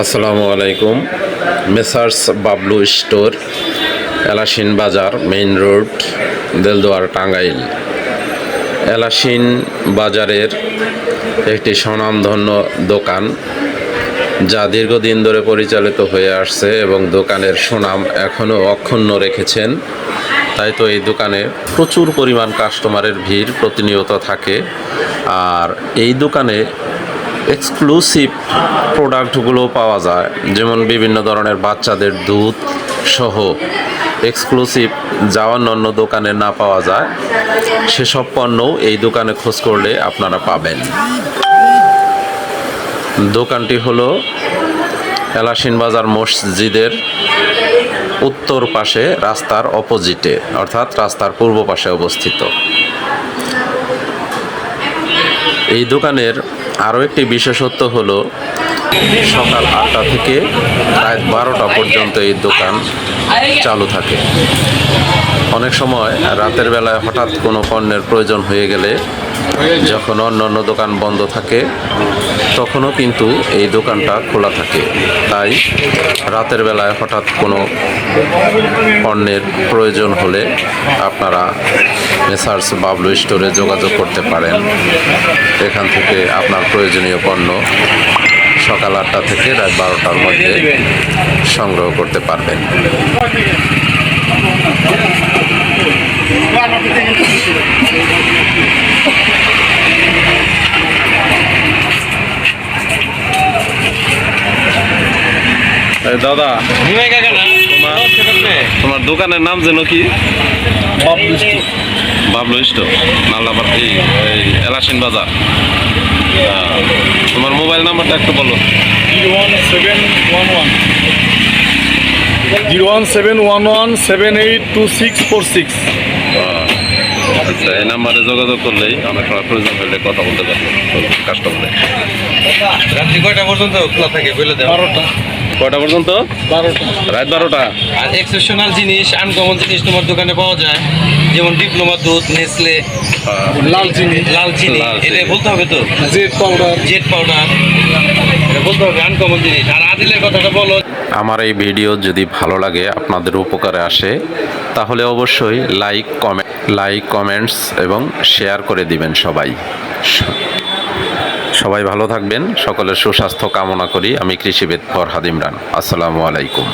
আসসালামু আলাইকুম। Messrs Bablu store, Elasin বাজার, মেইন রোড, দেলদুয়ার, টাঙ্গাইল। এলাসিন বাজারের একটি স্বনামধন্য দোকান, যা দীর্ঘদিন ধরে পরিচালিত হয়ে আসছে এবং দোকানের সুনাম এখনও অক্ষুণ্ণ রেখেছেন। তাই তো এই দোকানে প্রচুর পরিমাণ কাস্টমারের ভিড় প্রতিনিয়ত থাকে। আর এই দোকানে এক্সক্লুসিভ প্রোডাক্টগুলো পাওয়া যায়, যেমন বিভিন্ন ধরনের বাচ্চাদের দুধ সহ এক্সক্লুসিভ যা অন্য দোকানে না পাওয়া যায়, সেসব পণ্যও এই দোকানে খোঁজ করলে আপনারা পাবেন। দোকানটি হলো এলাসিন বাজার মসজিদের উত্তর পাশে, রাস্তার অপোজিটে অর্থাৎ রাস্তার পূর্ব পাশে অবস্থিত। এই দোকানের আরও একটি বিশেষত্ব হলো সকাল আটটা থেকে রাত বারোটা পর্যন্ত এই দোকান চালু থাকে। অনেক সময় রাতের বেলায় হঠাৎ কোনো পণ্যের প্রয়োজন হয়ে গেলে যখন অন্য অন্য দোকান বন্ধ থাকে, তখনও কিন্তু এই দোকানটা খোলা থাকে। তাই রাতের বেলায় হঠাৎ কোনো পণ্যের প্রয়োজন হলে আপনারা মেসার্স বাবলু স্টোরে যোগাযোগ করতে পারেন। এখান থেকে আপনার প্রয়োজনীয় পণ্য সকাল আটটা থেকে রাত বারোটার মধ্যে সংগ্রহ করতে পারবেন। দাদা তোমার তোমার দোকানের নাম যেন কি? বাবলু স্টোর নাল্লাবাদ এই এই এলাসিন বাজার। তোমার মোবাইল নাম্বারটা একটু বলো। Zero one seven one one seven eight two six four six. আচ্ছা এই নাম্বারে যোগাযোগ করলেই অনেক সময় প্রয়োজন হলে কথা বলতে পারব। কাস্টমারে রাত্রি কয়টা পর্যন্ত খোলা থাকে বলে দেন বারোটা। কয়টা পর্যন্ত? বারোটা। রাত বারোটা। আর এক্সেপশনাল জিনিস আনকমন জিনিস তোমার দোকানে পাওয়া যায় যেমন ডিপ্লোমা দুধ নেসলে লাল চিনি। লাল চিনি। লাল এটা বলতে হবে তো? জেড পাউডার জেট পাউডার বলতে হবে আনকমন জিনিস। আর আদিলের কথাটা বলো। আমার এই ভিডিও যদি ভালো লাগে আপনাদের উপকারে আসে তাহলে অবশ্যই লাইক কমেন্ট লাইক কমেন্টস এবং শেয়ার করে দিবেন সবাই। সবাই ভালো থাকবেন। সকলের সুস্বাস্থ্য কামনা করি। আমি কৃষিবিদ ফরহাদ ইমরান। আসসালামু আলাইকুম।